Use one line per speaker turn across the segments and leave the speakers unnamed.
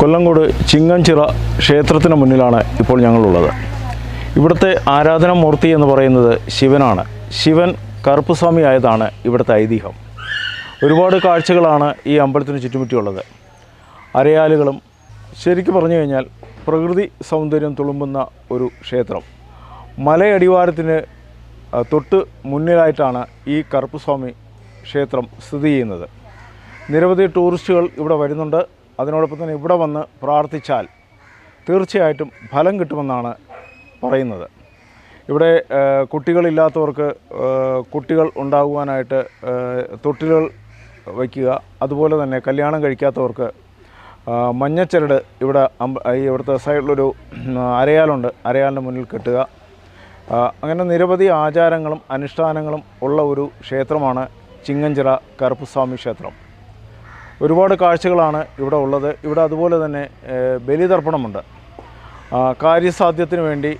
കൊല്ലങ്കോട് ചിങ്ങൻചിറ ക്ഷേത്രത്തിന് മുന്നിലാണ് ഇപ്പോൾ ഞങ്ങളുള്ളത്. ഇവിടുത്തെ ആരാധനാമൂർത്തി എന്ന് പറയുന്നത് ശിവനാണ്. ശിവൻ കറുപ്പുസ്വാമി ആയതാണ് ഇവിടുത്തെ ഐതിഹ്യം. ഒരുപാട് കാഴ്ചകളാണ് ഈ അമ്പലത്തിന് ചുറ്റുമുറ്റിയുള്ളത് അരയാലുകളും ശരിക്കും പറഞ്ഞു കഴിഞ്ഞാൽ പ്രകൃതി സൗന്ദര്യം തുളുമ്പുന്ന ഒരു ക്ഷേത്രം. മലയടിവാരത്തിന് തൊട്ട് മുന്നിലായിട്ടാണ് ഈ കറുപ്പുസ്വാമി ക്ഷേത്രം സ്ഥിതി ചെയ്യുന്നത്. നിരവധി ടൂറിസ്റ്റുകൾ ഇവിടെ വരുന്നുണ്ട്. അതിനോടൊപ്പം തന്നെ ഇവിടെ വന്ന് പ്രാർത്ഥിച്ചാൽ തീർച്ചയായിട്ടും ഫലം കിട്ടുമെന്നാണ് പറയുന്നത്. ഇവിടെ കുട്ടികളില്ലാത്തവർക്ക് കുട്ടികൾ ഉണ്ടാകുവാനായിട്ട് തൊട്ടിലുകൾ വയ്ക്കുക. അതുപോലെ തന്നെ കല്യാണം കഴിക്കാത്തവർക്ക് മഞ്ഞച്ചരട് ഇവിടെ ഇവിടുത്തെ സൈഡിലൊരു അരയാലുണ്ട്. അരയാലിന്റെ മുന്നിൽ കെട്ടുക. അങ്ങനെ നിരവധി ആചാരങ്ങളും അനുഷ്ഠാനങ്ങളും ഉള്ള ഒരു ക്ഷേത്രമാണ് ചിങ്ങഞ്ചിറ കറുപ്പുസ്വാമി ക്ഷേത്രം. ഒരുപാട് കാഴ്ചകളാണ് ഇവിടെ ഉള്ളത്. ഇവിടെ അതുപോലെ തന്നെ ബലിതർപ്പണമുണ്ട്. കാര്യസാധ്യത്തിന് വേണ്ടി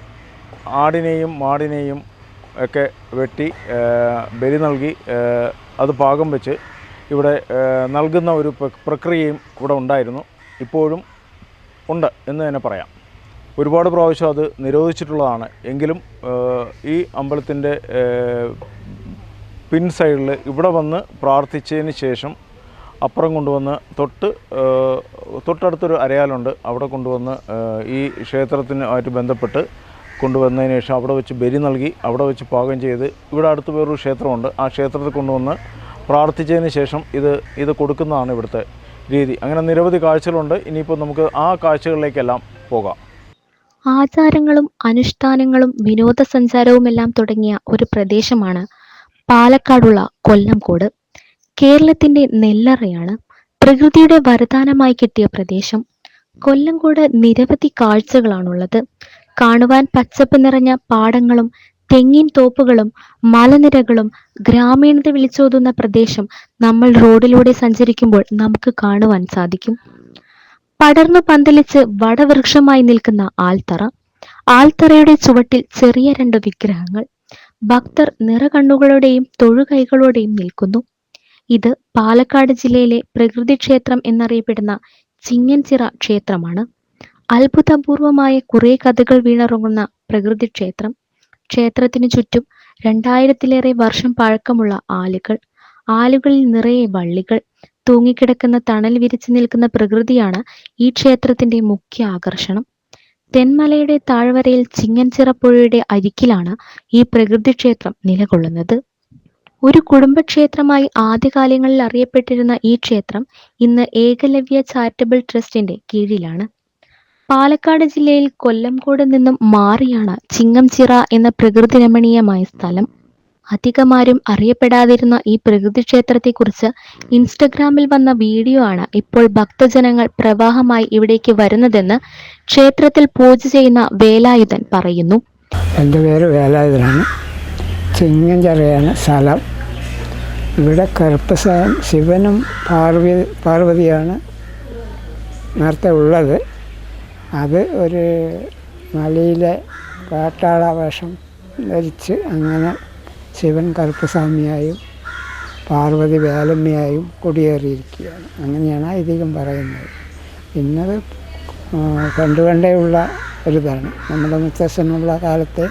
ആടിനെയും മാടിനെയും ഒക്കെ വെട്ടി ബലി നൽകി അത് പാകം വെച്ച് ഇവിടെ നൽകുന്ന ഒരു പ്രക്രിയയും ഇവിടെ ഉണ്ടായിരുന്നു. ഇപ്പോഴും ഉണ്ട് എന്ന് തന്നെ പറയാം. ഒരുപാട് പ്രാവശ്യം അത് നിരോധിച്ചിട്ടുള്ളതാണ്. എങ്കിലും ഈ അമ്പലത്തിന്റെ പിൻ സൈഡിൽ ഇവിടെ വന്ന് പ്രാർത്ഥിച്ചതിന് ശേഷം അപ്പുറം കൊണ്ടുവന്ന് തൊട്ട് തൊട്ടടുത്തൊരു അരയാലുണ്ട്. അവിടെ കൊണ്ടുവന്ന് ഈ ക്ഷേത്രത്തിനുമായിട്ട് ബന്ധപ്പെട്ട് കൊണ്ടുവന്നതിന് ശേഷം അവിടെ വെച്ച് ബലി നൽകി അവിടെ വെച്ച് പാകം ചെയ്ത് ഇവിടെ അടുത്ത് വേറൊരു ക്ഷേത്രമുണ്ട്. ആ ക്ഷേത്രത്തിൽ കൊണ്ടുവന്ന് പ്രാർത്ഥിച്ചതിന് ശേഷം ഇത് ഇത് കൊടുക്കുന്നതാണ് ഇവിടുത്തെ രീതി. അങ്ങനെ നിരവധി കാഴ്ചകളുണ്ട്. ഇനിയിപ്പോൾ നമുക്ക് ആ കാഴ്ചകളിലേക്കെല്ലാം പോകാം.
ആചാരങ്ങളും അനുഷ്ഠാനങ്ങളും വിനോദസഞ്ചാരവുമെല്ലാം തുടങ്ങിയ ഒരു പ്രദേശമാണ് പാലക്കാടുള്ള കൊല്ലംകോട്. കേരളത്തിന്റെ നെല്ലറയാണ് പ്രകൃതിയുടെ വരദാനമായി കിട്ടിയ പ്രദേശം. കൊല്ലംകോട് നിരവധി കാഴ്ചകളാണുള്ളത്. കാണുവാൻ പച്ചപ്പ് നിറഞ്ഞ പാടങ്ങളും തെങ്ങിൻ തോപ്പുകളും മലനിരകളും ഗ്രാമീണത വിളിച്ചോതുന്ന പ്രദേശം നമ്മൾ റോഡിലൂടെ സഞ്ചരിക്കുമ്പോൾ നമുക്ക് കാണുവാൻ സാധിക്കും. പടർന്നു പന്തലിച്ച് വടവൃക്ഷമായി നിൽക്കുന്ന ആൽത്തറ. ആൽത്തറയുടെ ചുവട്ടിൽ ചെറിയ രണ്ട് വിഗ്രഹങ്ങൾ. ഭക്തർ നിറകണ്ണുകളോടെയും തൊഴുകൈകളോടെയും നിൽക്കുന്നു. ഇത് പാലക്കാട് ജില്ലയിലെ പ്രകൃതി ക്ഷേത്രം എന്നറിയപ്പെടുന്ന ചിങ്ങൻചിറ ക്ഷേത്രമാണ്. അത്ഭുതപൂർവമായ കുറെ കഥകൾ വീണിറങ്ങുന്ന പ്രകൃതി ക്ഷേത്രം. ക്ഷേത്രത്തിനു ചുറ്റും രണ്ടായിരത്തിലേറെ വർഷം പഴക്കമുള്ള ആലുകൾ. ആലുകളിൽ നിറയെ വള്ളികൾ. തൂങ്ങിക്കിടക്കുന്ന തണൽ വിരിച്ചു നിൽക്കുന്ന പ്രകൃതിയാണ് ഈ ക്ഷേത്രത്തിന്റെ മുഖ്യ ആകർഷണം. തെന്മലയുടെ താഴ്വരയിൽ ചിങ്ങൻചിറ പുഴയുടെ അരികിലാണ് ഈ പ്രകൃതി ക്ഷേത്രം നിലകൊള്ളുന്നത്. ഒരു കുടുംബക്ഷേത്രമായി ആദ്യകാലങ്ങളിൽ അറിയപ്പെട്ടിരുന്ന ഈ ക്ഷേത്രം ഇന്ന് ഏകലവ്യ ചാരിറ്റബിൾ ട്രസ്റ്റിന്റെ കീഴിലാണ്. പാലക്കാട് ജില്ലയിൽ കൊല്ലംകോട് നിന്നും മാറിയാണ് ചിങ്ങംചിറ എന്ന പ്രകൃതി രമണീയമായ സ്ഥലം. അധികമാരും അറിയപ്പെടാതിരുന്ന ഈ പ്രകൃതി ക്ഷേത്രത്തെക്കുറിച്ച് ഇൻസ്റ്റഗ്രാമിൽ വന്ന വീഡിയോ ആണ് ഇപ്പോൾ ഭക്തജനങ്ങൾ പ്രവാഹമായി ഇവിടേക്ക് വരുന്നതെന്ന് ക്ഷേത്രത്തിൽ പൂജ ചെയ്യുന്ന വേലായുധൻ പറയുന്നു.
എന്റെ പേര് വേലായുധനാണ്. ചിങ്ങഞ്ചെറിയാണ് സ്ഥലം. ഇവിടെ കറുപ്പ് ശിവനും പാർവ പാർവതിയാണ് നേരത്തെ ഉള്ളത്. അത് ഒരു മലയിലെ പാട്ടാളാവേഷം ധരിച്ച് അങ്ങനെ ശിവൻ കറുപ്പസ്വാമിയായും പാർവതി വേലമ്മയായും കുടിയേറിയിരിക്കുകയാണ്. അങ്ങനെയാണ് ഐതിഹ്യം പറയുന്നത്. പിന്നത് പണ്ട് പണ്ടേ ഉള്ള ഒരിതാണ്. നമ്മുടെ മുത്തശ്ശനുള്ള കാലത്തെ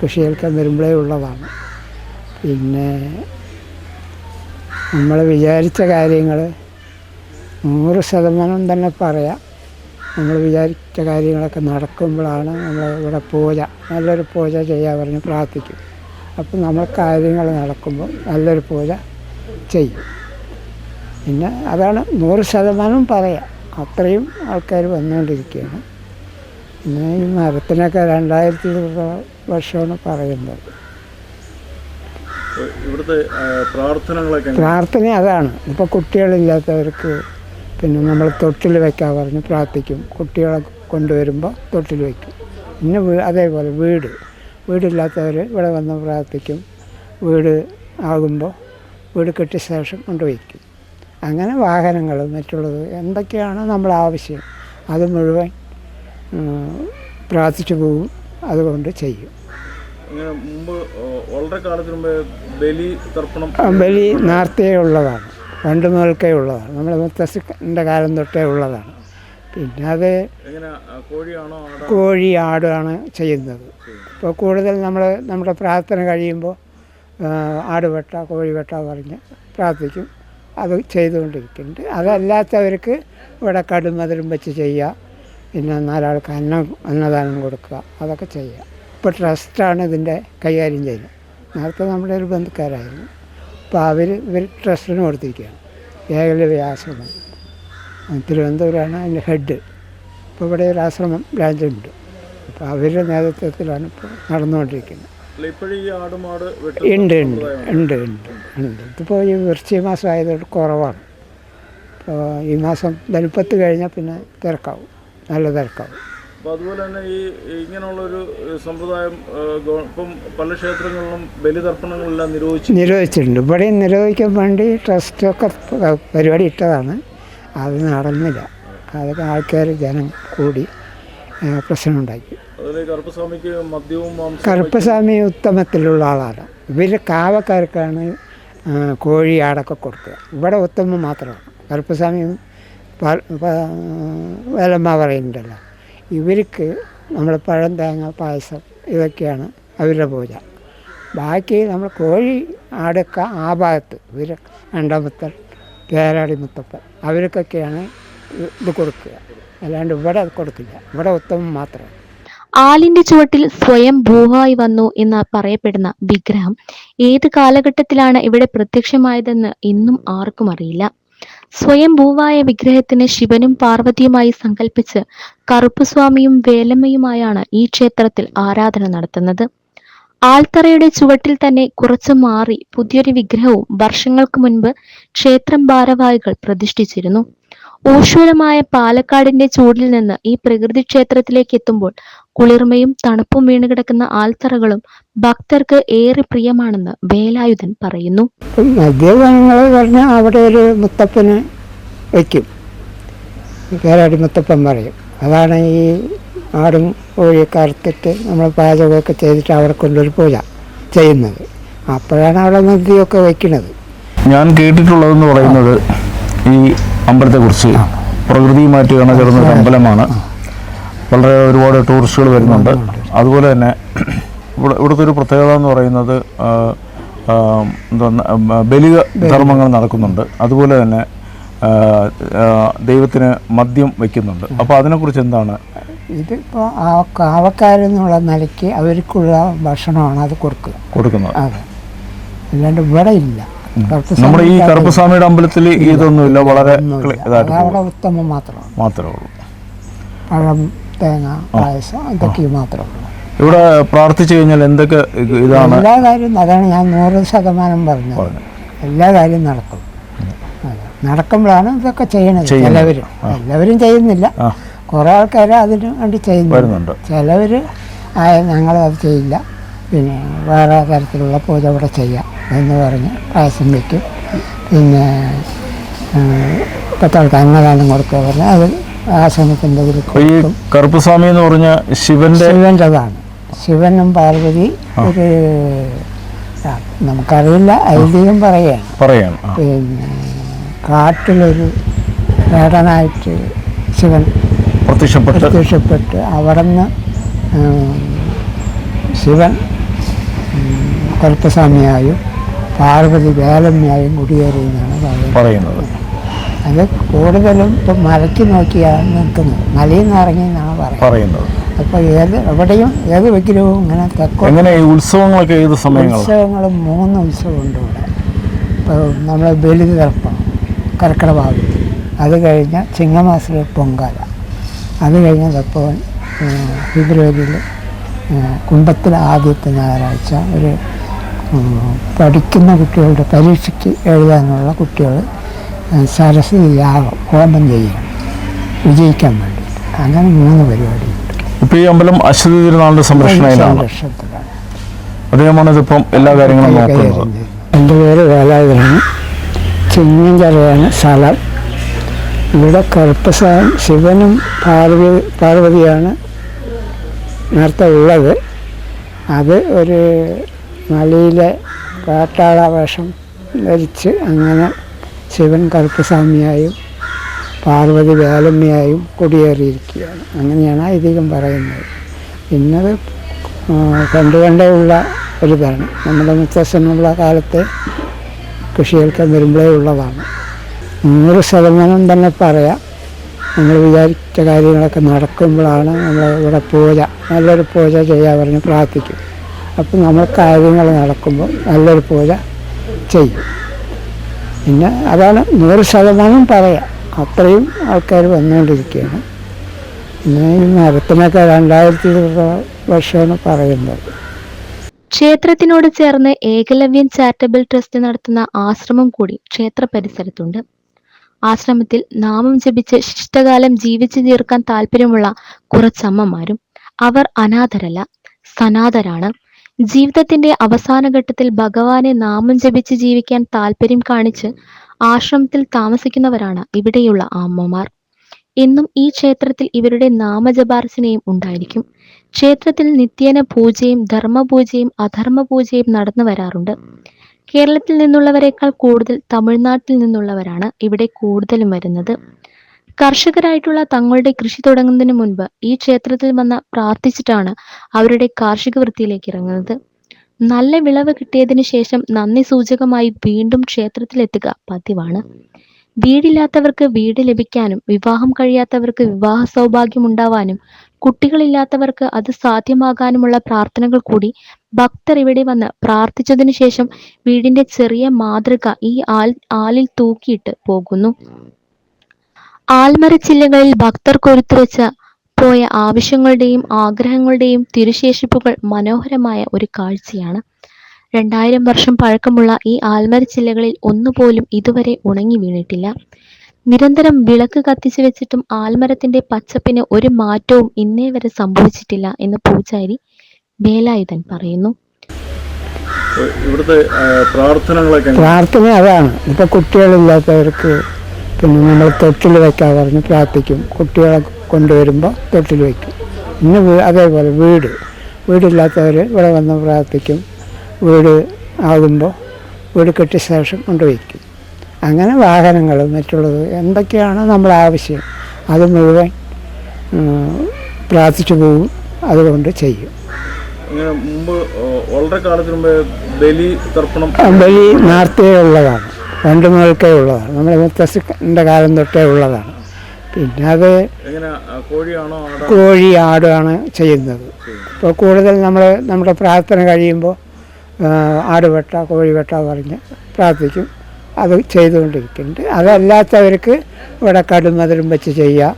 കൃഷികൾക്ക് വരുമ്പോഴേ ഉള്ളതാണ്. പിന്നെ നമ്മൾ വിചാരിച്ച കാര്യങ്ങൾ നൂറ് ശതമാനം തന്നെ പറയാം. നമ്മൾ വിചാരിച്ച കാര്യങ്ങളൊക്കെ നടക്കുമ്പോഴാണ് നമ്മൾ ഇവിടെ പൂജ നല്ലൊരു പൂജ ചെയ്യാൻ പറഞ്ഞ് പ്രാർത്ഥിക്കും. അപ്പം നമ്മൾ കാര്യങ്ങൾ നടക്കുമ്പോൾ നല്ലൊരു പൂജ ചെയ്യും. പിന്നെ അതാണ് നൂറ് ശതമാനം പറയാം. അത്രയും ആൾക്കാർ വന്നുകൊണ്ടിരിക്കുകയാണ്. പിന്നെ ഈ മരത്തിനൊക്കെ രണ്ടായിരത്തി വർഷമാണ് പറയുന്നത്.
പ്രാർത്ഥനകളൊക്കെ
പ്രാർത്ഥന അതാണ്. ഇപ്പോൾ കുട്ടികളില്ലാത്തവർക്ക് പിന്നെ നമ്മൾ തൊട്ടിൽ വെക്കാൻ പറഞ്ഞ് പ്രാർത്ഥിക്കും. കുട്ടികളെ കൊണ്ടുവരുമ്പോൾ തൊട്ടിൽ വയ്ക്കും പിന്നെ അതേപോലെ വീട്. വീടില്ലാത്തവർ ഇവിടെ വന്ന് പ്രാർത്ഥിക്കും. വീട് ആകുമ്പോൾ വീട് കെട്ടിയ ശേഷം കൊണ്ടുവയ്ക്കും അങ്ങനെ വാഹനങ്ങൾ മറ്റുള്ളത് എന്തൊക്കെയാണ് നമ്മുടെ ആവശ്യം. അത് മുഴുവൻ പ്രാർത്ഥിച്ചു പോകും. അതുകൊണ്ട് ചെയ്യും.
ഇങ്ങനെ മുമ്പ് വളരെ കാലത്തിന് മുമ്പ് ബലി തർപ്പണം
ബലി നേരത്തെ ഉള്ളതാണ്. പണ്ട് മുതൽക്കേ ഉള്ളതാണ്. നമ്മുടെ മുത്തശ്ശിന്റെ കാലം തൊട്ടേ ഉള്ളതാണ്. പിന്നെ അത് കോഴി ആടാണ് ചെയ്യുന്നത്. ഇപ്പോൾ കൂടുതൽ നമ്മൾ നമ്മുടെ പ്രാർത്ഥന കഴിയുമ്പോൾ ആട് വെട്ട കോഴി വെട്ട പറഞ്ഞ് പ്രാർത്ഥിക്കും. അത് ചെയ്തുകൊണ്ടിരിക്കുന്നുണ്ട്. അതല്ലാത്തവർക്ക് ഇവിടെ കടുമതിലും വെച്ച് ചെയ്യുക. പിന്നെ നാലാൾക്ക് അന്നം അന്നദാനം കൊടുക്കുക. അതൊക്കെ ചെയ്യുക. ഇപ്പോൾ ട്രസ്റ്റാണ് ഇതിന്റെ കൈകാര്യം ചെയ്യുന്നത്. നേരത്തെ നമ്മുടെ ഒരു ബന്ധുക്കാരായിരുന്നു. അപ്പോൾ അവർ ഇവർ ട്രസ്റ്റിന് കൊടുത്തിരിക്കുകയാണ്. ഏകല ആശ്രമം. തിരുവനന്തപുരമാണ് അതിന്റെ ഹെഡ്. ഇപ്പോൾ ഇവിടെ ഒരു ആശ്രമം ബ്രാഞ്ചുണ്ട്. അപ്പോൾ അവരുടെ നേതൃത്വത്തിലാണ് ഇപ്പോൾ നടന്നുകൊണ്ടിരിക്കുന്നത്. ഉണ്ട് ഉണ്ട് ഉണ്ട് ഉണ്ട് ഉണ്ട്. ഇതിപ്പോൾ ഈ വൃശ്ചിക മാസം ആയതുകൊണ്ട് കുറവാണ്. ഇപ്പോൾ ഈ മാസം വലുപ്പത്ത് കഴിഞ്ഞാൽ പിന്നെ തിരക്കാവും. നല്ല തിരക്കാവും.
അപ്പോൾ അതുപോലെ തന്നെ ഈ ഇങ്ങനെയുള്ളൊരു ഒരു സമ്പ്രദായം ഇപ്പം പല ക്ഷേത്രങ്ങളിലും ബലിതർപ്പണങ്ങളെല്ലാം നിരോധിച്ചു
നിരോധിച്ചിട്ടുണ്ട്. ഇവിടെ നിരോധിക്കാൻ വേണ്ടി ട്രസ്റ്റൊക്കെ പരിപാടി ഇട്ടതാണ്. അത് നടന്നില്ല. അതൊക്കെ ആൾക്കാർ ജനം കൂടി പ്രശ്നം പ്രശ്നമുണ്ടാക്കി.
കറുപ്പസ്വാമിക്ക് മദ്യവും
കറുപ്പസ്വാമി ഉത്തമത്തിലുള്ള ആളാണ്. ഇവർ കാവക്കാർക്കാണ് കോഴി ആടൊക്കെ കൊടുക്കുക. ഇവിടെ ഉത്തമം മാത്രമാണ്. കറുപ്പസ്വാമി വേലമ്മ പറയുന്നുണ്ടല്ലോ. ഇവർക്ക് നമ്മൾ പഴം തേങ്ങ പായസം ഇതൊക്കെയാണ് അവരുടെ പൂജ. ബാക്കി നമ്മൾ കോഴി ആടൊക്കെ ആ ഭാഗത്ത് ഇവർ രണ്ടാമത്തെ പേരാടി മുത്തപ്പൻ അവർക്കൊക്കെയാണ് ഇത് കൊടുക്കുക. അല്ലാണ്ട് ഇവിടെ കൊടുക്കില്ല. ഇവിടെ ഉത്തമം മാത്രം.
ആലിന്റെ ചുവട്ടിൽ സ്വയം ഭൂവായി വന്നു എന്ന് പറയപ്പെടുന്ന വിഗ്രഹം ഏത് കാലഘട്ടത്തിലാണ് ഇവിടെ പ്രത്യക്ഷമായതെന്ന് ഇന്നും ആർക്കും അറിയില്ല. സ്വയം ഭൂവായ വിഗ്രഹത്തിന് ശിവനും പാർവതിയുമായി സങ്കല്പിച്ച് കറുപ്പുസ്വാമിയും വേലമ്മയുമായാണ് ഈ ക്ഷേത്രത്തിൽ ആരാധന നടത്തുന്നത്. ആൽത്തറയുടെ ചുവട്ടിൽ തന്നെ കുറച്ചു മാറി പുതിയൊരു വിഗ്രഹവും വർഷങ്ങൾക്ക് മുൻപ് ക്ഷേത്രം ഭാരവാഹികൾ പ്രതിഷ്ഠിച്ചിരുന്നു. ഊഷ്വലമായ പാലക്കാടിന്റെ ചൂടിൽ നിന്ന് ഈ പ്രകൃതി ക്ഷേത്രത്തിലേക്ക് എത്തുമ്പോൾ കുളിർമയും തണുപ്പും വീണുകിടക്കുന്ന ആൽത്തറകളും ഭക്തർക്ക് ഏറെ പ്രിയമാണെന്ന് വേലായുധൻ പറയുന്നു.
അവിടെ ഒരു മുത്തപ്പന് വയ്ക്കും. മുത്തപ്പൻ പറയും. അതാണ് ഈ ആടും കോഴിയൊക്കെ അറുത്തിട്ട് നമ്മൾ പാചകമൊക്കെ ചെയ്തിട്ട് അവിടെ കൊണ്ടൊരു പൂജ ചെയ്യുന്നത്. അപ്പോഴാണ് അവിടെ നദിയൊക്കെ വയ്ക്കുന്നത്.
ഞാൻ കേട്ടിട്ടുള്ളതെന്ന് പറയുന്നത് ഈ അമ്പലത്തെക്കുറിച്ച്. പ്രകൃതിയുമായിട്ട് ഇണചേർന്ന ഒരു അമ്പലമാണ്. വളരെ ഒരുപാട് ടൂറിസ്റ്റുകൾ വരുന്നുണ്ട്. അതുപോലെ തന്നെ ഇവിടെ ഇവിടുത്തെ ഒരു പ്രത്യേകത എന്ന് പറയുന്നത് എന്താ ബലി ധർമ്മങ്ങൾ നടക്കുന്നുണ്ട്. അതുപോലെ തന്നെ ദൈവത്തിന് മദ്യം വയ്ക്കുന്നുണ്ട്. അപ്പോൾ അതിനെക്കുറിച്ച് എന്താണ്
ഇതിപ്പോൾ ആ കാവക്കാരെന്നുള്ള നിലയ്ക്ക് അവർക്കുള്ള ഭക്ഷണമാണ് അത് കൊടുക്കുക.
കൊടുക്കുന്നത്.
അതെ. അല്ലാണ്ട് ഇവിടെ ഇല്ല.
നമ്മുടെ ഈ കറുപ്പസ്വാമിയുടെ അമ്പലത്തിൽ ഇതൊന്നുമില്ല. വളരെ
അവിടെ ഉത്തമം മാത്രമാണ്.
മാത്രമേ ഉള്ളൂ.
പഴം തേങ്ങ പായസം ഇതൊക്കെ മാത്രമേ ഉള്ളൂ.
ഇവിടെ പ്രാർത്ഥിച്ചു കഴിഞ്ഞാൽ എന്തൊക്കെ ഇതാണ്?
എല്ലാ കാര്യവും അതാണ് ഞാൻ നൂറ് ശതമാനം പറഞ്ഞത്. എല്ലാ കാര്യവും നടക്കും. നടക്കുമ്പോഴാണ് ഇതൊക്കെ ചെയ്യണത്. എല്ലാവരും. എല്ലാവരും ചെയ്യുന്നില്ല. കുറേ ആൾക്കാർ അതിന് വേണ്ടി
ചെയ്യുന്നുണ്ട്.
ചിലവർ ആയ ഞങ്ങൾ ഞങ്ങളത് ചെയ്യില്ല. പിന്നെ വേറെ തരത്തിലുള്ള പൂജ ഇവിടെ ചെയ്യാം എന്ന് പറഞ്ഞ് പായസം വയ്ക്കും പിന്നെ പത്താൾക്ക് അന്നദാനം കൊടുക്കുക പറഞ്ഞാൽ അത് ആശ്രമത്തിന്റെ ഇതിൽ
കറുപ്പസ്വാമി എന്ന് പറഞ്ഞ ശിവന്റെ
ശിവന്റെതാണ് ശിവനും പാർവതി ഒരു നമുക്കറിയില്ല ഐതിഹ്യം
പറയാണ് ആ.
പിന്നെ കാട്ടിലൊരു വേടനായിട്ട് ശിവൻ
പ്രത്യക്ഷപ്പെട്ട്
പ്രത്യക്ഷപ്പെട്ട് അവിടെ ശിവൻ കൽപ്പസ്വാമിയായും പാർവതി വേലമ്മയായും കുടിയേറിയെന്നാണ് പറയുന്നത്.
പറയുന്നത്.
അത് കൂടുതലും ഇപ്പം മലയ്ക്ക് നോക്കിയാണ് നിൽക്കുന്നത്. മലയിൽ നിന്ന് ഇറങ്ങി എന്നാണ് പറയുന്നത്. അപ്പോൾ ഏത് എവിടെയും ഏത് വിഗ്രഹവും ഇങ്ങനെ തെക്കോ
എങ്ങനെ ഉത്സവങ്ങളൊക്കെ ഏത് സമയങ്ങൾ
ഉത്സവങ്ങൾ മൂന്ന് ഉത്സവമുണ്ട് ഇവിടെ. ഇപ്പോൾ നമ്മൾ ബലി തർപ്പണം കർക്കിടഭാവത്തിൽ അത് കഴിഞ്ഞാൽ ചിങ്ങമാസത്തിൽ പൊങ്കാല. അത് കഴിഞ്ഞ തപ്പവൻ ഫെബ്രുവരിയിൽ കുംഭത്തിലെ ആദ്യത്തെ ഞായറാഴ്ച ഒരു പഠിക്കുന്ന കുട്ടികളുടെ പരീക്ഷയ്ക്ക് എഴുതാനുള്ള കുട്ടികൾ സരസ്വതി യാഗം ഹോമം ചെയ്യണം. വിജയിക്കാൻ വേണ്ടിയിട്ട്. അങ്ങനെ മൂന്ന് പരിപാടി
ഇപ്പോൾ ഈ അമ്പലം അശ്വതി തിരുനാളിന്റെ സംരക്ഷണയിലാണ്.
സംരക്ഷണത്തിലാണ്.
അദ്ദേഹമാണ് ഇതിപ്പം എല്ലാ കാര്യങ്ങളും നോക്കുന്നത്.
എന്റെ പേര് വേലായുധനാണ്. ചിങ്ങഞ്ചിറയാണ് സ്ഥലം. ഇവിടെ കറുപ്പസ്വാമി ശിവനും പാർവതി പാർവതിയാണ് നേരത്തെ ഉള്ളത്. അത് ഒരു മലയിലെ കാട്ടാള വേഷം ധരിച്ച് അങ്ങനെ ശിവൻ കറുപ്പസ്വാമിയായും പാർവതി വേലമ്മയായും കുടിയേറിയിരിക്കുകയാണ്. അങ്ങനെയാണ് ഐതിഹ്യം പറയുന്നത്. പിന്നത് കണ്ടു കണ്ടേ ഉള്ള ഒരിതാണ് നമ്മുടെ മുത്തശ്ശനുള്ള കാലത്തെ കൃഷികൾക്ക് വരുമ്പോഴേ ഉള്ളതാണ്. നൂറ് ശതമാനം തന്നെ പറയാം. നമ്മൾ വിചാരിച്ച കാര്യങ്ങളൊക്കെ നടക്കുമ്പോഴാണ് നമ്മൾ ഇവിടെ പൂജ നല്ലൊരു പൂജ ചെയ്യാൻ പറഞ്ഞ് പ്രാർത്ഥിക്കും. അപ്പം നമ്മൾ കാര്യങ്ങൾ നടക്കുമ്പോൾ നല്ലൊരു പൂജ ചെയ്യും. പിന്നെ അതാണ് നൂറ് ശതമാനം പറയാം. അത്രയും ആൾക്കാർ വന്നുകൊണ്ടിരിക്കുകയാണ്. പിന്നെ ഈ മരത്തിനൊക്കെ രണ്ടായിരത്തി വർഷമാണ് പറയുന്നത്.
ക്ഷേത്രത്തിനോട് ചേർന്ന് ഏകലവ്യൻ ചാരിറ്റബിൾ ട്രസ്റ്റ് നടത്തുന്ന ആശ്രമം കൂടി ക്ഷേത്ര പരിസരത്തുണ്ട്. ആശ്രമത്തിൽ നാമം ജപിച്ച് ശിഷ്ടകാലം ജീവിച്ചു തീർക്കാൻ താല്പര്യമുള്ള കുറച്ചമ്മമാരും അവർ അനാഥരല്ല സനാഥരാണ് ജീവിതത്തിന്റെ അവസാന ഘട്ടത്തിൽ ഭഗവാനെ നാമം ജപിച്ച് ജീവിക്കാൻ താല്പര്യം കാണിച്ച് ആശ്രമത്തിൽ താമസിക്കുന്നവരാണ് ഇവിടെയുള്ള അമ്മമാർ. എന്നും ഈ ക്ഷേത്രത്തിൽ ഇവരുടെ നാമജപാർച്ചനയും ഉണ്ടായിരിക്കും. ക്ഷേത്രത്തിൽ നിത്യേന പൂജയും ധർമ്മപൂജയും അധർമ്മ പൂജയും നടന്നു വരാറുണ്ട്. കേരളത്തിൽ നിന്നുള്ളവരെക്കാൾ കൂടുതൽ തമിഴ്നാട്ടിൽ നിന്നുള്ളവരാണ് ഇവിടെ കൂടുതലും വരുന്നത്. കർഷകരായിട്ടുള്ള തങ്ങളുടെ കൃഷി തുടങ്ങുന്നതിന് മുൻപ് ഈ ക്ഷേത്രത്തിൽ വന്ന് പ്രാർത്ഥിച്ചിട്ടാണ് അവരുടെ കാർഷിക വൃത്തിയിലേക്ക് ഇറങ്ങുന്നത്. നല്ല വിളവ് കിട്ടിയതിന് ശേഷം നന്ദി സൂചകമായി വീണ്ടും ക്ഷേത്രത്തിലെത്തുക പതിവാണ്. വീടില്ലാത്തവർക്ക് വീട് ലഭിക്കാനും വിവാഹം കഴിയാത്തവർക്ക് വിവാഹ സൗഭാഗ്യം ഉണ്ടാവാനും കുട്ടികളില്ലാത്തവർക്ക് അത് സാധ്യമാകാനുമുള്ള പ്രാർത്ഥനകൾ കൂടി ഭക്തർ ഇവിടെ വന്ന് പ്രാർത്ഥിച്ചതിനു ശേഷം വീടിന്റെ ചെറിയ മാതൃക ഈ ആൽ ആലിൽ തൂക്കിയിട്ട് പോകുന്നു. ആൽമരച്ചില്ലകളിൽ ഭക്തർ കൊരുത്തുവെച്ച പോയ ആവശ്യങ്ങളുടെയും ആഗ്രഹങ്ങളുടെയും തിരുശേഷിപ്പുകൾ മനോഹരമായ ഒരു കാഴ്ചയാണ്. രണ്ടായിരം വർഷം പഴക്കമുള്ള ഈ ആൽമരച്ചില്ലകളിൽ ഒന്നുപോലും ഇതുവരെ ഉണങ്ങി വീണിട്ടില്ല. നിരന്തരം വിളക്ക് കത്തിച്ചു വെച്ചിട്ടും ആൽമരത്തിന്റെ പച്ചപ്പിന് ഒരു മാറ്റവും ഇന്നേ വരെ സംഭവിച്ചിട്ടില്ല എന്ന് പൂജാരി വേലായുധൻ പറയുന്നു.
ഇവിടുത്തെ പ്രാർത്ഥനകളൊക്കെ
പ്രാർത്ഥന അതാണ്. ഇപ്പൊ കുട്ടികളില്ലാത്തവർക്ക് പിന്നെ നമ്മൾ തൊട്ടിൽ വെക്കാൻ പറഞ്ഞ് പ്രാർത്ഥിക്കും. കുട്ടികളെ കൊണ്ടുവരുമ്പോൾ തൊട്ടിൽ വയ്ക്കും പിന്നെ വീ- അതേപോലെ വീട്. വീടില്ലാത്തവർ ഇവിടെ വന്ന് പ്രാർത്ഥിക്കും. വീട് ആകുമ്പോൾ വീട് കെട്ടിയ ശേഷം കൊണ്ടുവയ്ക്കും അങ്ങനെ വാഹനങ്ങൾ മറ്റുള്ളത് എന്തൊക്കെയാണ് നമ്മുടെ ആവശ്യം. അത് മുഴുവൻ പ്രാർത്ഥിച്ചു പോകും അതുകൊണ്ട് ചെയ്യും.
ഇങ്ങനെ മുമ്പ് വളരെ കാലത്തിന് മുമ്പ് ബലി തർപ്പണം
ബലി നേരത്തെ ഉള്ളതാണ്. പണ്ട് മുതൽക്കേ ഉള്ളതാണ്. നമ്മുടെ മുത്തശ്ശിന്റെ കാലം തൊട്ടേ ഉള്ളതാണ്. പിന്നെ അത് കോഴി ആടാണ് ചെയ്യുന്നത്. ഇപ്പോൾ കൂടുതൽ നമ്മൾ നമ്മുടെ പ്രാർത്ഥന കഴിയുമ്പോൾ ആട് വെട്ട കോഴി വെട്ട പറഞ്ഞ് പ്രാർത്ഥിക്കും. അത് ചെയ്തുകൊണ്ടിരിക്കുന്നുണ്ട്. അതല്ലാത്തവർക്ക് ഇവിടെ കടുമതിലും വെച്ച് ചെയ്യുക.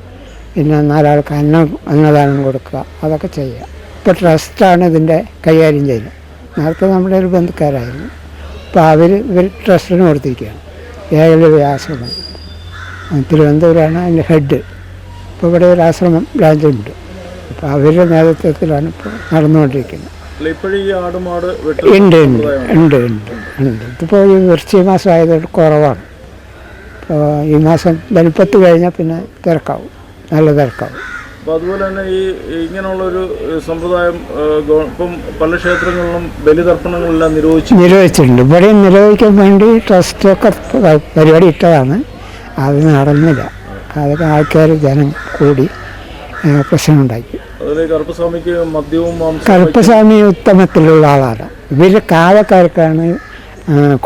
പിന്നെ നാലാൾക്ക് അന്നം അന്നദാനം കൊടുക്കുക. അതൊക്കെ ചെയ്യുക. ഇപ്പോൾ ട്രസ്റ്റാണ് ഇതിന്റെ കൈകാര്യം ചെയ്യുന്നത് നേരത്തെ നമ്മുടെ ഒരു ബന്ധുക്കാരായിരുന്നു. അപ്പോൾ അവർ ഇവർ ട്രസ്റ്റിന് കൊടുത്തിരിക്കുകയാണ്. ഏകലവ്യ ആശ്രമം. തിരുവനന്തപുരമാണ് അതിന്റെ ഹെഡ്. ഇപ്പോൾ ഇവിടെ ഒരു ആശ്രമം ബ്രാഞ്ചുണ്ട്. അപ്പോൾ അവരുടെ നേതൃത്വത്തിലാണ് ഇപ്പോൾ നടന്നുകൊണ്ടിരിക്കുന്നത്. ഉണ്ട് ഉണ്ട് ഉണ്ട് ഉണ്ട് ഉണ്ട്. ഇതിപ്പോൾ ഈ വൃശ്ചിക മാസം ആയതുകൊണ്ട് കുറവാണ്. ഇപ്പോൾ ഈ മാസം വലിപ്പത്ത് കഴിഞ്ഞാൽ പിന്നെ തിരക്കാവും. നല്ല തിരക്കാവും.
അപ്പൊ അതുപോലെ തന്നെ ഈ ഇങ്ങനെയുള്ളൊരു ഒരു സമ്പ്രദായം ഇപ്പം പല ക്ഷേത്രങ്ങളിലും ബലിതർപ്പണങ്ങളെല്ലാം നിരോധിച്ചു.
നിരോധിച്ചിട്ടുണ്ട്. ഇവിടെ നിരോധിക്കാൻ വേണ്ടി ട്രസ്റ്റൊക്കെ ഒക്കെ പരിപാടി ഇട്ടതാണ്. അത് നടന്നില്ല. അതൊക്കെ ആൾക്കാർ ജനം കൂടി പ്രശ്നം പ്രശ്നമുണ്ടാക്കി.
കറുപ്പസ്വാമിക്ക് മദ്യവും
കറുപ്പസ്വാമി ഉത്തമത്തിലുള്ള ആളാണ്. ഇവർ കാവക്കാർക്കാണ്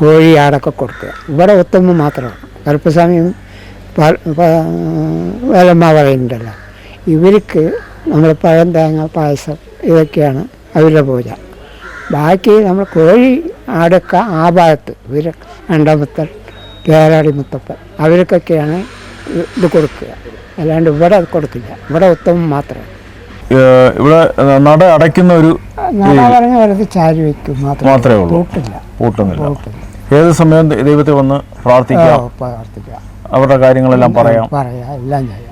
കോഴി ആടൊക്കെ കൊടുക്കുക. ഇവിടെ ഉത്തമം മാത്രമാണ്. കറുപ്പസ്വാമി വേലമ്മ പറയുന്നുണ്ടല്ലോ. ഇവർക്ക് നമ്മൾ പഴം തേങ്ങ പായസം ഇതൊക്കെയാണ് അവരുടെ പൂജ. ബാക്കി നമ്മൾ കോഴി ആടൊക്കെ ആ ഭാഗത്ത് ഇവർ രണ്ടാമത്തെ പേരാടി മുത്തപ്പൻ. അവർക്കൊക്കെയാണ് ഇത് കൊടുക്കുക. അല്ലാണ്ട് ഇവിടെ അത് കൊടുക്കില്ല. ഇവിടെ ഉത്തമം മാത്രമേ
ഇവിടെ നട അടയ്ക്കുന്ന ഒരു
നട പറഞ്ഞ വെറുതെ ചാരി വയ്ക്കും മാത്രം.
മാത്രമേ ഉള്ളൂ.
കൂട്ടില്ല
കൂട്ടുന്നില്ല ഏത് സമയം ദൈവത്തെ വന്ന് പ്രാർത്ഥിക്കാം.
പ്രാർത്ഥിക്കാം.
അവരുടെ കാര്യങ്ങളെല്ലാം പറയാം.
പറയാം. എല്ലാം ചെയ്യാം.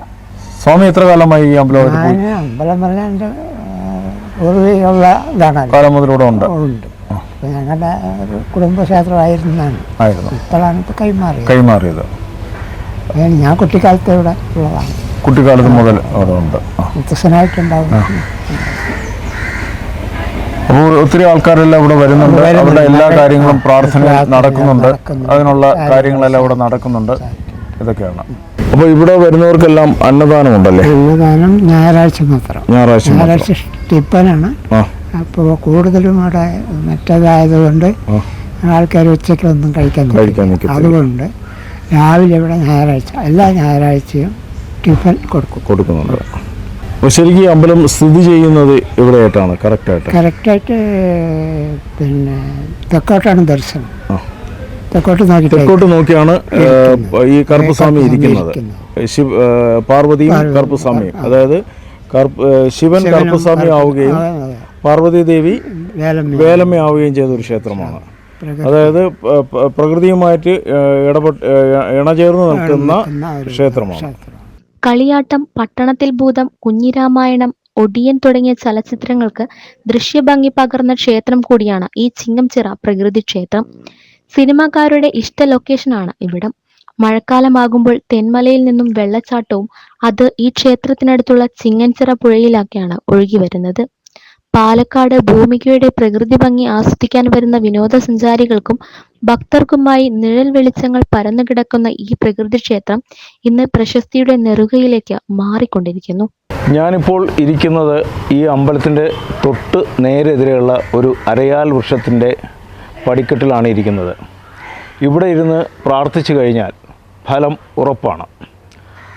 സ്വാമി എത്ര കാലമായി ഈ അമ്പലത്തിൽ പോയി?
ഞാൻ അമ്പലം പറഞ്ഞാൽ എന്റെ പൂർവികമുള്ള ഇതാണല്ലോ
കാലം മുതലൂടെ ഉണ്ട്.
ഉണ്ട്. അപ്പോൾ ഞങ്ങളുടെ ഒരു കുടുംബക്ഷേത്രമായിരുന്നാണ്.
ആയിരുന്നു.
ഇപ്പോഴാണ് ഇപ്പോൾ കൈമാറിയത്.
കൈമാറിയത്.
ഏ, ഞാൻ കുട്ടിക്കാലത്ത് ഇവിടെ ഉള്ളതാണ്.
കുട്ടിക്കാലത്ത് മുതൽ അവിടെ ഉണ്ട്. ആ.
മുത്തശ്ശനായിട്ടുണ്ടാവും
അപ്പോൾ ഒത്തിരി ആൾക്കാരെല്ലാം ഇവിടെ വരുന്നുണ്ട്.
വരുന്നുണ്ട്.
അവരുടെ എല്ലാ കാര്യങ്ങളും പ്രാർത്ഥന
പ്രാർത്ഥന
നടക്കുന്നുണ്ട്.
നടക്കുന്നുണ്ട്.
അതിനുള്ള കാര്യങ്ങളെല്ലാം ഇവിടെ നടക്കുന്നുണ്ട്. ഇതൊക്കെയാണ്. അപ്പോൾ ഇവിടെ വരുന്നവർക്കെല്ലാം അന്നദാനം ഉണ്ടല്ലേ
അന്നദാനം ഞായറാഴ്ച മാത്രം.
ഞായറാഴ്ച.
ഞായറാഴ്ച ടിപ്പനാണ്. അപ്പോൾ കൂടുതലും അവിടെ മറ്റേതായതുകൊണ്ട് ആൾക്കാർ ഉച്ചയ്ക്കൊന്നും കഴിക്കാൻ അതുകൊണ്ട് രാവിലെ ഇവിടെ ഞായറാഴ്ച എല്ലാ ഞായറാഴ്ചയും ടിഫൻ കൊടുക്കും.
കൊടുക്കുന്നുണ്ട്. അപ്പോൾ ശരിക്കും ഈ അമ്പലം സ്ഥിതി ചെയ്യുന്നത് ഇവിടെയായിട്ടാണ് കറക്റ്റായിട്ട്?
കറക്റ്റായിട്ട് പിന്നെ തെക്കോട്ടാണ് ദർശനം. തെക്കോട്ട് നോക്കി
തെക്കോട്ട് നോക്കിയാണ് ഈ കറുപ്പസ്വാമി ഇരിക്കുന്നത്. ശിവ പാർവതിയും കറുപ്പുസ്വാമിയും. അതായത് ശിവൻ കറുപ്പുസ്വാമി ആവുകയും. പാർവതി ദേവി
വേലമ്മ
ആവുകയും ചെയ്ത ഒരു ക്ഷേത്രമാണ്. അതായത് പ്രകൃതിയുമായിട്ട് ഇടപെട്ട് ഇണചേർന്ന് നിൽക്കുന്ന ക്ഷേത്രമാണ്.
ക്ഷേത്രം.
കളിയാട്ടം പട്ടണത്തിൽ ഭൂതം കുഞ്ഞിരാമായണം ഒടിയൻ തുടങ്ങിയ ചലച്ചിത്രങ്ങൾക്ക് ദൃശ്യഭംഗി പകർന്ന ക്ഷേത്രം കൂടിയാണ് ഈ ചിങ്ങംചിറ പ്രകൃതി ക്ഷേത്രം. സിനിമാക്കാരുടെ ഇഷ്ട ലൊക്കേഷനാണ് ഇവിടം. മഴക്കാലമാകുമ്പോൾ തെന്മലയിൽ നിന്നും വെള്ളച്ചാട്ടവും അത് ഈ ക്ഷേത്രത്തിനടുത്തുള്ള ചിങ്ങൻചിറ പുഴയിലാക്കിയാണ് ഒഴുകി വരുന്നത്. പാലക്കാട് ഭൂമികയുടെ പ്രകൃതി ഭംഗി ആസ്വദിക്കാൻ വരുന്ന വിനോദസഞ്ചാരികൾക്കും ഭക്തർക്കുമായി നിഴൽ വെളിച്ചങ്ങൾ പരന്നു കിടക്കുന്ന ഈ പ്രകൃതി ക്ഷേത്രം ഇന്ന് പ്രശസ്തിയുടെ നെറുകയിലേക്ക് മാറിക്കൊണ്ടിരിക്കുന്നു.
ഞാനിപ്പോൾ ഇരിക്കുന്നത് ഈ അമ്പലത്തിന്റെ തൊട്ട് നേരെതിരെയുള്ള ഒരു അരയാൽ വൃക്ഷത്തിന്റെ പടിക്കെട്ടിലാണ് ഇരിക്കുന്നത്. ഇവിടെ ഇരുന്ന് പ്രാർത്ഥിച്ചു കഴിഞ്ഞാൽ ഫലം ഉറപ്പാണ്.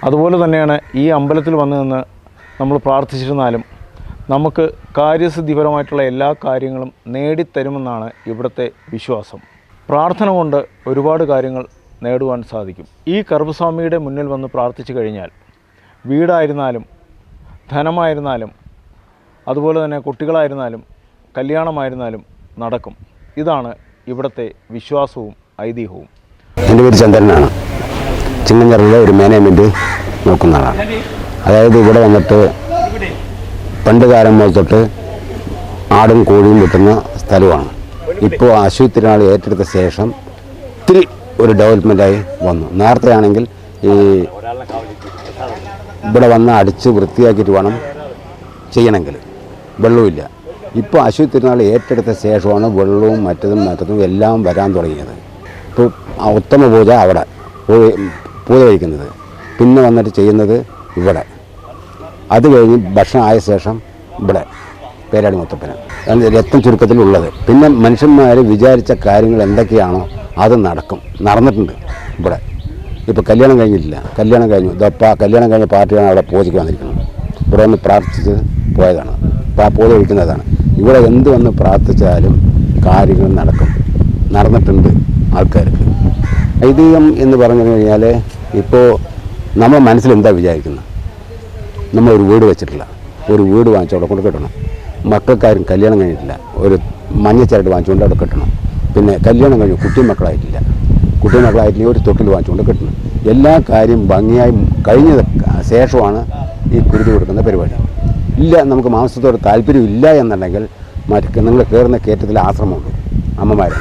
അതുപോലെ തന്നെയാണ് ഈ അമ്പലത്തിൽ വന്നു നിന്ന് നമ്മൾ പ്രാർത്ഥിച്ചിരുന്നാലും നമുക്ക് കാര്യസിദ്ധിപരമായിട്ടുള്ള എല്ലാ കാര്യങ്ങളും നേടിത്തരുമെന്നാണ് ഇവിടുത്തെ വിശ്വാസം. പ്രാർത്ഥന കൊണ്ട് ഒരുപാട് കാര്യങ്ങൾ നേടുവാൻ സാധിക്കും. ഈ കറുപ്പസ്വാമിയുടെ മുന്നിൽ വന്ന് പ്രാർത്ഥിച്ചു കഴിഞ്ഞാൽ വീടായിരുന്നാലും ധനമായിരുന്നാലും അതുപോലെ തന്നെ കുട്ടികളായിരുന്നാലും കല്യാണമായിരുന്നാലും നടക്കും. ഇതാണ് ഇവിടുത്തെ വിശ്വാസവും ഐതിഹ്യവും.
എന്റെ പേര് ചന്ദ്രനാണ്. ചിങ്ങഞ്ചറിലെ ഒരു മാനേജ്മെന്റ് നോക്കുന്ന ആളാണ്. അതായത് ഇവിടെ വന്നിട്ട് പണ്ട് കാലം മുതൽ ആടും കോഴിയും കിട്ടുന്ന സ്ഥലമാണ്. ഇപ്പോൾ ആശുപത്രിനാൾ ഏറ്റെടുത്ത ശേഷം ഒത്തിരി ഒരു ഡെവലപ്മെന്റായി വന്നു. നേരത്തെ ആണെങ്കിൽ ഈ ഇവിടെ വന്ന് അടിച്ച് വൃത്തിയാക്കിയിട്ട് വേണം ചെയ്യണമെങ്കിൽ. വെള്ളവുമില്ല. ഇപ്പോൾ അശ്വതി തിരുനാൾ ഏറ്റെടുത്ത ശേഷമാണ് വെള്ളവും മറ്റതും മറ്റതും എല്ലാം വരാൻ തുടങ്ങിയത്. ഇപ്പോൾ ഉത്തമ പൂജ അവിടെ പൂജ- കഴിക്കുന്നത്. പിന്നെ വന്നിട്ട് ചെയ്യുന്നത് ഇവിടെ. അത് കഴിഞ്ഞ് ഭക്ഷണം ആയ ശേഷം ഇവിടെ പേരാടി മുത്തപ്പന. രക്തം ചുരുക്കത്തിലുള്ളത്. പിന്നെ മനുഷ്യന്മാർ വിചാരിച്ച കാര്യങ്ങൾ എന്തൊക്കെയാണോ അത് നടക്കും. നടന്നിട്ടുണ്ട് ഇവിടെ. ഇപ്പോൾ കല്യാണം കഴിഞ്ഞിട്ടില്ല. കല്യാണം കഴിഞ്ഞു. ഇതപ്പം കല്യാണം കഴിഞ്ഞ പാർട്ടിയാണ് അവിടെ പൂജയ്ക്ക് വന്നിരിക്കുന്നത്. ഇവിടെ ഒന്ന് പ്രാർത്ഥിച്ച് പോയതാണ്. അപ്പോൾ ഒഴിക്കുന്നതാണ് ഇവിടെ എന്ത് വന്ന് പ്രാർത്ഥിച്ചാലും കാര്യങ്ങൾ നടക്കും. നടന്നിട്ടുണ്ട് ആൾക്കാർക്ക്. ഐതിഹ്യം എന്ന് പറഞ്ഞു കഴിഞ്ഞാൽ ഇപ്പോൾ നമ്മൾ മനസ്സിൽ എന്താ വിചാരിക്കുന്നത്? നമ്മൾ ഒരു വീട് വെച്ചിട്ടില്ല. ഒരു വീട് വാങ്ങിച്ചവിടെ കൊണ്ട് കെട്ടണം. മക്കൾക്കാരും കല്യാണം കഴിഞ്ഞിട്ടില്ല. ഒരു മഞ്ഞച്ചരട് വാങ്ങിച്ചുകൊണ്ട് അവിടെ കെട്ടണം. പിന്നെ കല്യാണം കഴിഞ്ഞു കുട്ടി മക്കളായിട്ടില്ല. കുട്ടി മക്കളായിട്ടില്ല ഒരു തൊട്ടിൽ വാങ്ങിച്ചുകൊണ്ട് കെട്ടണം. എല്ലാ കാര്യം ഭംഗിയായി കഴിഞ്ഞ ശേഷമാണ് ഈ കുരുതി കൊടുക്കുന്ന പരിപാടി. ഇല്ല നമുക്ക് മാംസത്തോട് താല്പര്യം ഇല്ല എന്നുണ്ടെങ്കിൽ മറ്റ് നിങ്ങൾ കയറുന്ന കയറ്റത്തിൽ ആശ്രമമുണ്ട് അമ്മമാരെ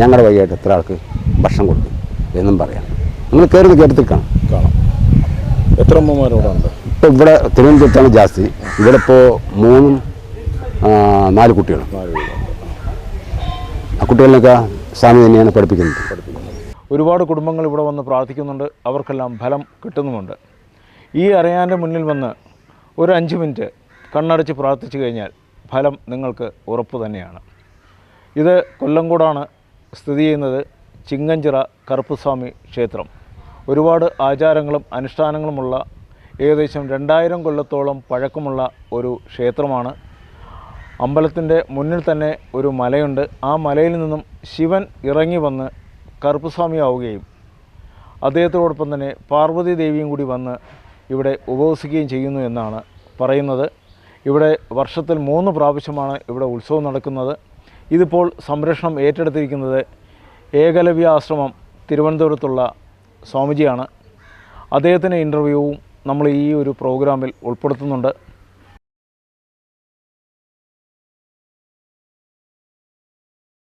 ഞങ്ങളുടെ വഴിയായിട്ട് എത്ര ആൾക്ക് ഭക്ഷണം കൊടുക്കും എന്നും പറയാം. നിങ്ങൾ കയറുന്ന കയറ്റത്തിൽ കാണാം.
കാണാം. എത്ര അമ്മമാരോടാണ്
ഇപ്പോൾ ഇവിടെ തിരുവനന്തപുരത്താണ് ജാസ്തി. ഇവിടെ ഇപ്പോൾ മൂന്നും നാല് കുട്ടികളും. ആ കുട്ടികളിലൊക്കെ സ്വാമി തന്നെയാണ് പഠിപ്പിക്കുന്നത്.
ഒരുപാട് കുടുംബങ്ങൾ ഇവിടെ വന്ന് പ്രാർത്ഥിക്കുന്നുണ്ട്. അവർക്കെല്ലാം ഫലം കിട്ടുന്നുമുണ്ട്. ഈ അറിയാന്റെ മുന്നിൽ വന്ന് ഒരു അഞ്ച് മിനിറ്റ് കണ്ണടച്ച് പ്രാർത്ഥിച്ചു കഴിഞ്ഞാൽ ഫലം നിങ്ങൾക്ക് ഉറപ്പ് തന്നെയാണ്. ഇത് കൊല്ലംകോടാണ് സ്ഥിതി ചെയ്യുന്നത് ചിങ്ങഞ്ചിറ കറുപ്പുസ്വാമി ക്ഷേത്രം. ഒരുപാട് ആചാരങ്ങളും അനുഷ്ഠാനങ്ങളുമുള്ള ഏകദേശം രണ്ടായിരം കൊല്ലത്തോളം പഴക്കമുള്ള ഒരു ക്ഷേത്രമാണ്. അമ്പലത്തിന്റെ മുന്നിൽ തന്നെ ഒരു മലയുണ്ട്. ആ മലയിൽ നിന്നും ശിവൻ ഇറങ്ങി വന്ന് കറുപ്പുസ്വാമിയാവുകയും അദ്ദേഹത്തോടൊപ്പം തന്നെ പാർവതി ദേവിയും കൂടി വന്ന് ഇവിടെ ഉപവസിക്കുകയും ചെയ്യുന്നു എന്നാണ് പറയുന്നത്. ഇവിടെ വർഷത്തിൽ മൂന്ന് പ്രാവശ്യമാണ് ഇവിടെ ഉത്സവം നടക്കുന്നത്. ഇതിപ്പോൾ സംരക്ഷണം ഏറ്റെടുത്തിരിക്കുന്നത് ഏകലവ്യ ആശ്രമം തിരുവനന്തപുരത്തുള്ള സ്വാമിജിയാണ്. അദ്ദേഹത്തിന്റെ ഇന്റർവ്യൂവും നമ്മൾ ഈ ഒരു പ്രോഗ്രാമിൽ ഉൾപ്പെടുത്തുന്നുണ്ട്.